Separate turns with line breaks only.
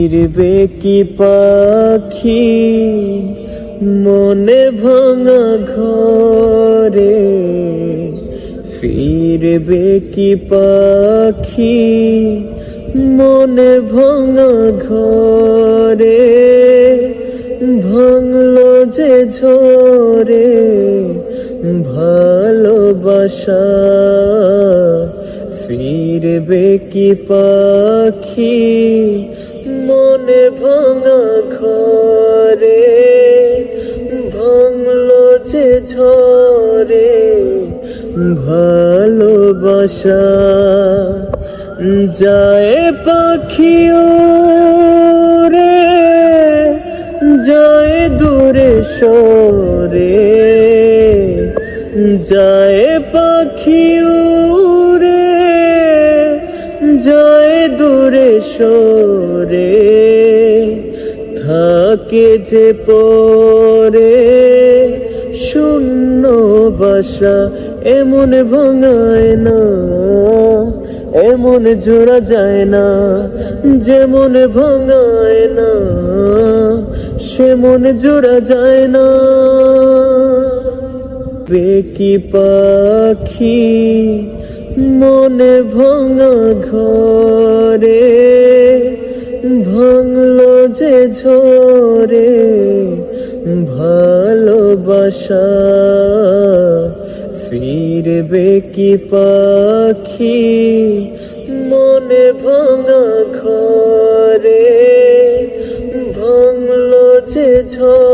ফিরবে কি পাখি? মনে ভাঙা ঘরে ফিরবে কি পাখি? মনে ভাঙা ঘরে ভাঙলো যে ঝরে ভালোবাসা। ফিরবে কি পাখি? মনে ভাঙা ঘরে, ভাঙলো যে ঝরে ভালোবাসা যায় পাখি রে যায় দূরে সরে, যায় পাখি উড়ে যায় দূরে সরে থাকে যে পরে শূন্য বাসা এমন ভাঙায় না, এমন জোড়া যায় না, যেমন ভাঙায় না, সেমন জোড়া যায় না। বেকি পাখি মনে ভাঙা ঘরে, ভাঙলো যে ঝরে, ভালোবাসা। ফিরবে কি পাখি মনে ভাঙা ঘরে, ভাঙলো যে ঝরে